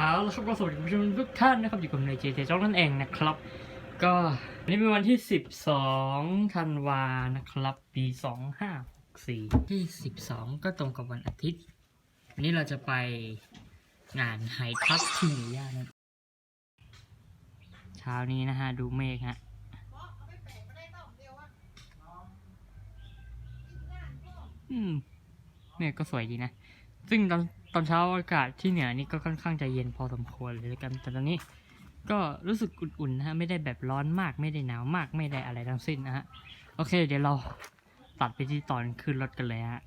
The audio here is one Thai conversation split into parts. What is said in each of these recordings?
เอาละครับก็สวัสดีคุณผู้ชมทุกท่านนะครับอยู่กับในเจเจจ้องนั่นเองนะครับ ก็วันนี้เป็นวันที่ 12ธันวานะครับ ปี 2564 ที่ 12 ก็ตรงกับวันอาทิตย์ วันนี้เราจะไปงานไฮทับที่เมย่านะเช้านี้นะฮะ ดูเมฆฮะอืมเมฆก็สวยดีนะ ซึ่งตอนตอนเช้าอากาศที่เหนือนี่ก็ค่อนข้างจะเย็นพอสมควรเลยแล้วกันแต่ตอนนี้ ก็รู้สึกอุ่นๆนะฮะไม่ได้แบบร้อนมากไม่ได้หนาวมากไม่ได้อะไรทั้งสิ้นนะฮะโอเค เดี๋ยวเราตัดไปที่ตอนขึ้นรถกันเลยฮะ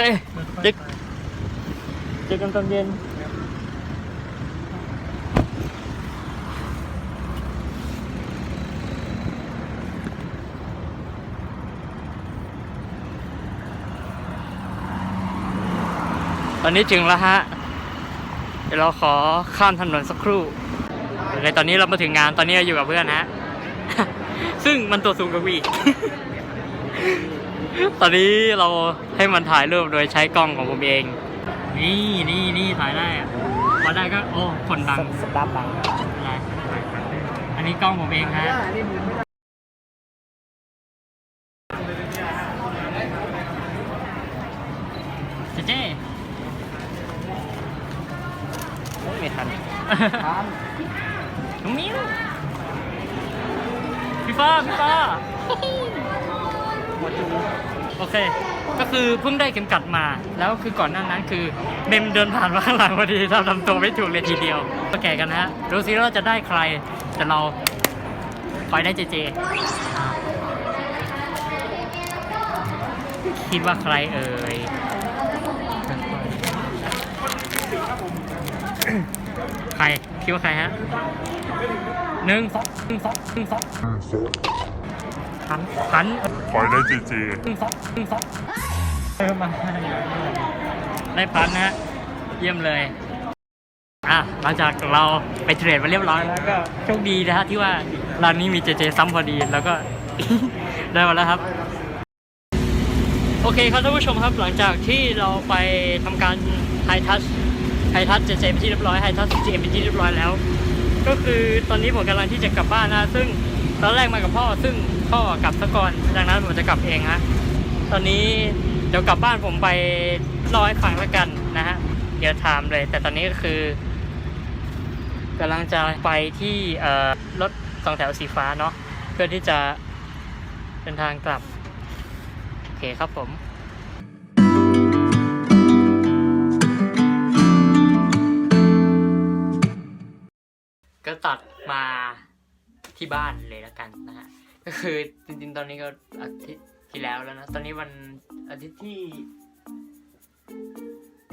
เคเด็กเจอกันตอนเย็นตอนนี้ถึงแล้วฮะ เดี๋ยวเราขอข้ามถนนสักครู่ ในตอนนี้เรามาถึงงานตอนนี้เราอยู่กับเพื่อนนะฮะ ซึ่งมันตัวสูงกว่าวี ตอนนี้เราให้มันถ่ายรูปโดยใช้กล้องของผมเอง นี่นี่นี่ถ่ายได้อะพอได้ก็โอ้คนดังสตาร์บังอะไรอันนี้กล้องผมเองฮะเจ๊เจ๊ไม่ทันน้องมิ้วพี่ฟ้าพี่ฟ้า มาดูโอเค ก็คือเพิ่งได้เข็มกัดมา แล้วคือก่อนหน้านั้นคือเบมเดินผ่านมาข้างหลังพอดีเราทำตัวไม่ถูกเลยทีเดียวก็แก่กันนะฮะดูซิว่าเราจะได้ใคร แต่เราปล่อยได้เจเจ คิดว่าใครเอ่ยใครคิดว่าใครฮะหนึ่งสองหนึ่งสองหนึ่งสอง หันหันปล่อยได้เจเจหนึ่งสองหนึ่งสองเออมาได้พันนะฮะเยี่ยมเลยอะหลังจากเราไปเทรดมาเรียบร้อยแล้วก็โชคดีนะฮะที่ว่าร้านนี้มีเจเจซ้ำพอดีแล้วก็ได้มาแล้วครับ โอเคครับท่านผู้ชมครับหลังจากที่เราไปทำการไฮทัชไฮทัชเจเจไปที่เรียบร้อยไฮทัชจีเอ็มไปที่เรียบร้อยแล้ว ก็คือตอนนี้ผมกำลังที่จะกลับบ้านนะซึ่งตอนแรกมากับพ่อซึ่ง พ่อกลับซะก่อนดังนั้นผมจะกลับเองฮะตอนนี้เดี๋ยวกลับบ้านผมไปรอให้ฟังแล้วกันนะฮะเดี๋ยวถามเลย แต่ตอนนี้ก็คือกำลังจะไปที่รถสองแถวสีฟ้าเนาะเพื่อที่จะเดินทางกลับ โอเคครับผมก็ตัดมาที่บ้านเลยแล้วกันนะฮะ ก็คือจริงๆตอนนี้ก็อาทิตย์ที่แล้วแล้วนะ ตอนนี้วันอาทิตย์ที่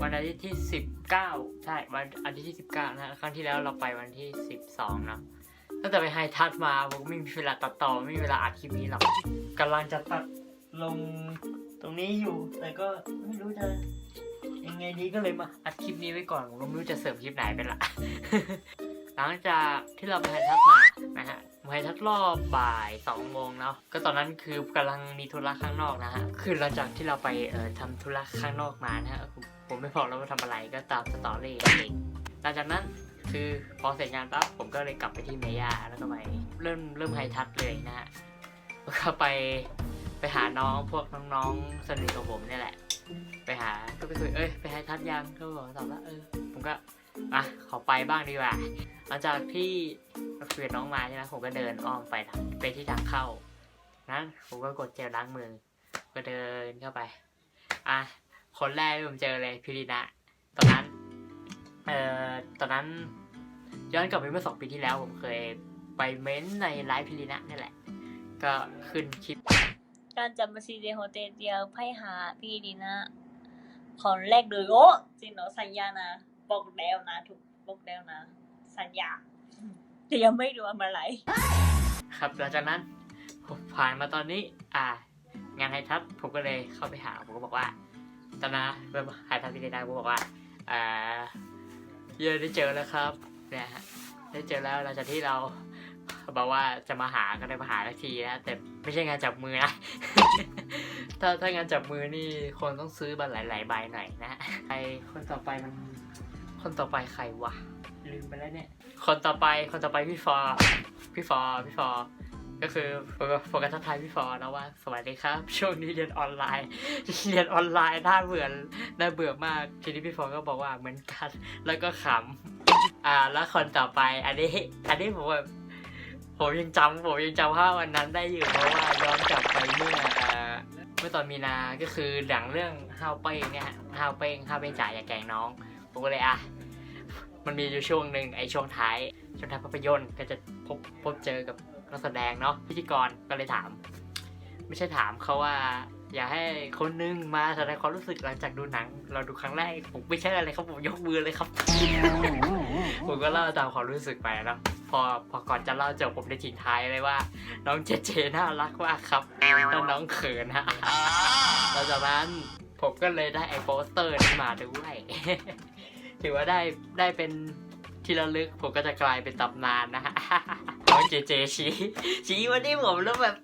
วันอาทิตย์ที่สิบเก้าใช่วันอาทิตย์ที่สิบเก้านะครั้งที่แล้วเราไปวันที่สิบสองเนะตั้งแต่ไปไฮทัชมาผมก็ไม่มีเวลาตัดต่อไม่มีเวลาอัดคลิปนี้หรอกกำลังจะตัดลงตรงนี้อยู่ แต่ก็ไม่รู้จะยังไงดีก็เลยมาอัดคลิปนี้ไว้ก่อนผมก็ไม่รู้จะเสริมคลิปไหนเป็นละหลังจากที่เราไปไฮทัชมานะฮะ ไฮทัชรอบบ่ายสองโมงเนาะก็ตอนนั้นคือกำลังมีธุระข้างนอกนะฮะคือหลังจากที่เราไปเอ่อทำธุระข้างนอกมานะฮะผมไม่บอกแล้วว่าทำอะไรก็ตามสตอรี่เองหลังจากนั้นคือพอเสร็จงานปั๊บผมก็เลยกลับไปที่เมย่าแล้วก็ไปเริ่มเริ่มไฮทัชเลยนะฮะก็ไปไปหาน้องพวกน้องๆสนิทของผมเนี่ยแหละ ไปหาก็ไปคุยเอ้ยไปไฮทัชยังก็บอกตอบว่าเออผมก็อะขอไปบ้างดีกว่าหลังจากที่ คุยกับน้องมาใช่ไหมผมก็เดินอ้อมไปทางไปที่ทางเข้านั้นผมก็กดเจลล้างมือ ก็เดินเข้าไป อะคนแรกที่ผมเจอเลยพิรินะตอนนั้นเอ่อตอนนั้นย้อนกลับไปเมื่อสองปีที่แล้วผมเคยไปเม้นในไลฟ์พิรินะนี่แหละ ก็ขึ้นคลิปการจำบัญชีเดโฮเทลเดียวไพ่หาพี่ดีนะ ขอแรกเลยโอ้จริงเหรอสัญญานะ บอกแล้วนะ ถูกบอกแล้วนะ สัญญา แต่ยังไม่รู้ว่าเมื่อไร ครับหลังจากนั้นผมผ่านมาตอนนี้ อ่า งานไฮทัชผมก็เลยเข้าไปหาผมก็บอกว่าตอนนั้นเว็บไฮทัชพิธีได้ผมบอกว่าอ่าเยอะได้เจอแล้วครับเนี่ยฮะได้เจอแล้วหลังจากที่เราบอกว่าจะมาหาก็ได้มาหาสักทีนะแต่ไม่ใช่งานจับมือนะถ้าถ้างานจับมือนี่คนต้องซื้อบัตรหลายๆใบหน่อยนะไอคนต่อไปมันคนต่อไปใครวะ ลืมไปแล้วเนี่ย คนต่อไปคนต่อไปพี่ฟอร์พี่ฟอร์พี่ฟอร์ก็คือโฟกัสทักทายพี่ฟอร์นะว่าสวัสดีครับ ช่วงนี้เรียนออนไลน์ เรียนออนไลน์น่าเบื่อน่าเบื่อมากทีนี้พี่ฟอร์ก็บอกว่าเหมือนกันแล้วก็ขำอ่าแล้วคนต่อไปอันนี้อันนี้ผมแบบผมยังจำผมยังจำภาพวันนั้นได้อยู่เพราะว่าย้อนกลับไปเมื่อเมื่อตอนมีนา ก็คือหลังเรื่องห้าวเป้งเนี่ยข้าวเป้งห้าวเป้งจ่ายอย่าแกงน้อง ผมก็เลยอะ มันมีอยู่ช่วงหนึ่งไอ้ช่วงท้ายช่วงท้ายภาพยนตร์ก็จะพบพบเจอกับนักแสดงเนาะพิธีกรก็เลยถาม ไม่ใช่ถามเขาว่า อยากให้คนนึงมาแสดงความรู้สึกหลังจากดูหนัง เราดูครั้งแรกผมไม่ใช่อะไรครับผมยกมือเลยครับ ผมก็เล่าตามความรู้สึกไปนะพอพอก่อนจะเล่าจบผมได้ทิ้งท้ายเลยว่า น้องเจเจน่ารักมากครับแล้วน้องเขินฮะแล้วจากนั้นผมก็เลยได้ไอโปสเตอร์นี้มาด้วย ถือว่าได้ได้เป็นที่ระลึกผมก็จะกลายเป็นตำนานนะฮะน้องเจเจชี้ชี้มาที่ผมแล้วแบบ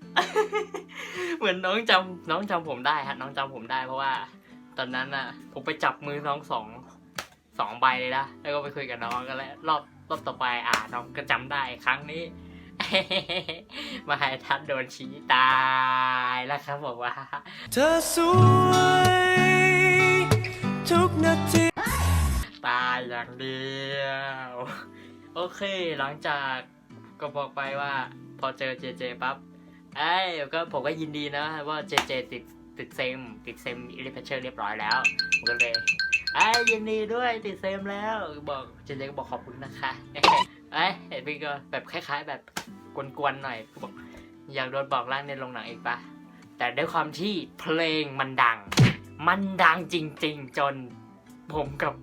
เหมือนน้องจำน้องจำผมได้ฮะน้องจำผมได้เพราะว่า ตอนนั้นน่ะ ผมไปจับมือน้องสองสองใบเลยนะแล้วก็ไปคุยกับน้องกันแล้วรอบรอบต่อไปอ่าน้องก็จำได้ครั้งนี้มาให้ทัดโดนชี้ตายแล้วครับบอกว่า เธอสวยทุกนาที ตายอย่างเดียว โอเคหลังจากก็บอกไปว่าพอเจอเจเจปั๊บไอ้ก็ผมก็ยินดีนะว่าเจเจติดติดเซมติดเซมอิเลเพเชอร์เรียบร้อยแล้วผมก็เลยไอ้ยยินดีด้วยติดเซมแล้วบอกเจเจก็บอกขอบคุณนะคะไอ้เห็นพี่ก็แบบคล้าย ๆ แบบกวนๆหน่อยก็บอกอยากโดนบอกร่างในโรงหนังอีกปะแต่ด้วยความที่เพลงมันดัง มันดังจริง ๆ จน ผมกับ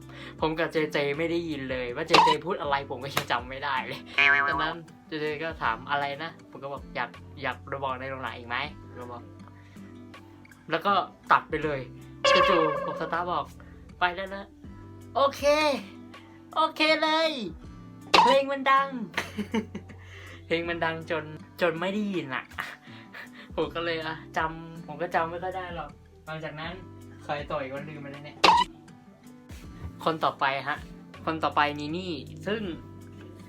ผมกับเจเจไม่ได้ยินเลย ว่าเจเจพูดอะไรผมก็ยังจำไม่ได้เลยตอนนั้นเจเจก็ถามอะไรนะผมก็บอกอยากอยากโดนบอกในโรงหนังอีกไหมก็บอก แล้วก็ตัดไปเลยจู่ๆผมสตาร์บอกไปแล้วนะโอเค โอเคเลย เพลงมันดัง เพลงมันดังจนจนไม่ได้ยินอะผมก็เลยอะจำผมก็จำไม่ค่อยได้หรอกหลังจากนั้นใครต่อยก็ลืมไปแล้วเนี่ย คนต่อไปฮะ คนต่อไปนี่นี่ ซึ่ง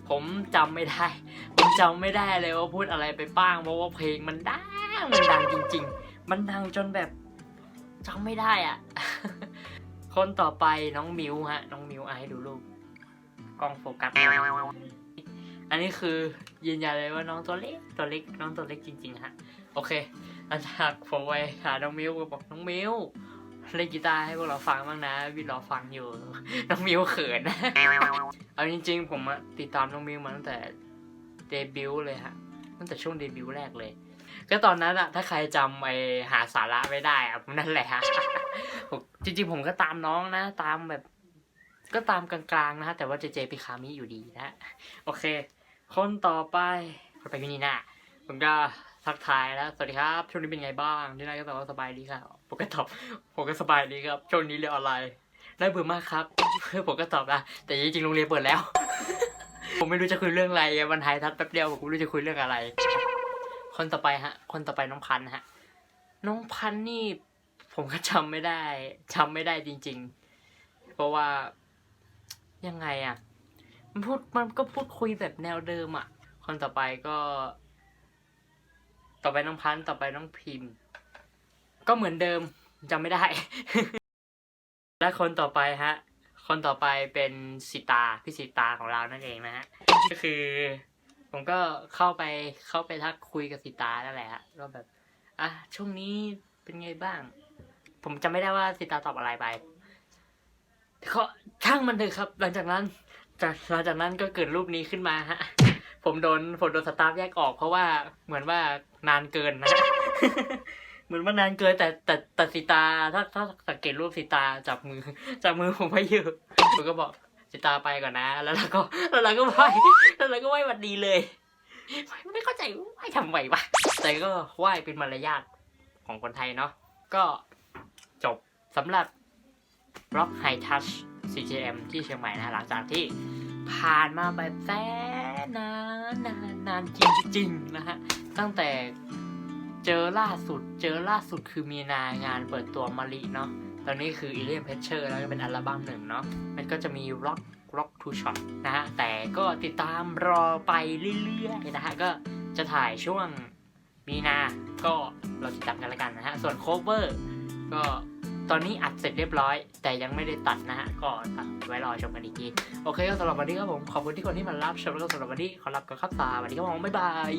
ผมจำไม่ได้ ผมจำไม่ได้เลยว่าพูดอะไรไปบ้าง เพราะว่าเพลงมันดัง มันดังจริง ๆ มันดังจนแบบจำไม่ได้อะ คนต่อไปน้องมิวฮะ น้องมิวไอ้ดูรูปกล้องโฟกัส อันนี้คือยืนยันเลยว่าน้องตัวเล็กตัวเล็กน้องตัวเล็กจริง ๆ ฮะ โอเคหลังจากผมไปหาน้องมิวก็บอกน้องมิว เล่นกีตาร์ให้พวกเราฟังบ้างนะวินรอฟังอยู่ น้องมิวเขิน เอาจริง ๆ ผมติดตามน้องมิวมาตั้งแต่เดบิวต์เลยฮะตั้งแต่ช่วงเดบิวต์แรกเลย ก็ตอนนั้นอะถ้าใครจำไอหาสาระไม่ได้อะผมนั่นแหละฮะจริง ๆ ผมก็ตามน้องนะ ตามแบบ ก็ตามกลางๆนะฮะแต่ว่าเจเจปิคามิอยู่ดีนะฮะโอเค คนต่อไปคนไปพี่นีน่าผมก็ ทักทายแล้ว สวัสดีครับ ช่วงนี้เป็นไงบ้างที่น่าก็ตอบว่าสบายดีครับผมก็ตอบผมก็สบายดีครับ ช่วงนี้เรียนออนไลน์ได้เบื่อมากครับผมก็ตอบนะแต่จริงๆโรงเรียนเปิดแล้ว ผมไม่รู้จะคุยเรื่องอะไรวันไทยทัดแป๊บเดียวผมไม่รู้จะคุยเรื่องอะไร คนต่อไปฮะ คนต่อไปน้องพันฮะ น้องพันนี่ ผมก็จำไม่ได้จำไม่ได้จริง ๆ เพราะว่ายังไงอะมันพูดมันก็พูดคุยแบบแนวเดิมอะ คนต่อไปก็ ต่อไปน้องพันต่อไปน้องพิมพ์ ก็เหมือนเดิมจำไม่ได้ และคนต่อไปฮะ คนต่อไปเป็นสิตาพี่สิตาของเรานั่นเองนะฮะก็คือ ผมก็เข้าไปเข้าไปทักคุยกับสิตานั่นแหละฮะก็แบบอะช่วงนี้เป็นไงบ้าง ผมจำไม่ได้ว่าสิตาตอบอะไรไปก็ช่างมันเถอะครับ หลังจากนั้นจากหลังจากนั้นก็เกิดรูปนี้ขึ้นมาฮะ ผมโดนผมโดนสตาฟแยกออกเพราะว่าเหมือนว่านานเกินนะ เหมือนว่านานเกินแต่แต่แต่สีตาถ้าถ้าสังเกตรูปสีตาจับมือจับมือผมไว้อยู่ผมก็บอกสีตาไปก่อนนะ แล้วเราก็แล้วเราก็ไหวแล้วเราก็ไหวหวัดดีเลย ไม่เข้าใจไหวทำไมวะแต่ก็ไหวเป็นมารยาทของคนไทยเนาะก็จบสำหรับ Rock High Touch CJM ที่เชียงใหม่นะหลังจากที่ผ่านมาแบบแส นนานนานนานจริงๆนะฮะ ตั้งแต่เจอล่าสุด เจอล่าสุดคือมีนางานเปิดตัวมาริเนาะ ตอนนี้คือ Alien p e t c h e r แล้วก็เป็นอัลบั้มหนึ่งเนาะ มันก็จะมี Rock Rock to Shot นะฮะ แต่ก็ติดตามรอไปเรื่อยๆนะฮะ ก็จะถ่ายช่วงมีนา ก็เราติดตามกันแล้วกันนะฮะ ส่วน cover ก็ ตอนนี้อัดเสร็จเรียบร้อย แต่ยังไม่ได้ตัดนะฮะก็ตัดไว้รอชมกันอีกทีโอเคก็สำหรับวันนี้ครับผมขอบคุณที่คนที่มารับชมแล้วก็สำหรับวันนี้ขอรับกับครับสวัสดีครับผมบ๊ายบาย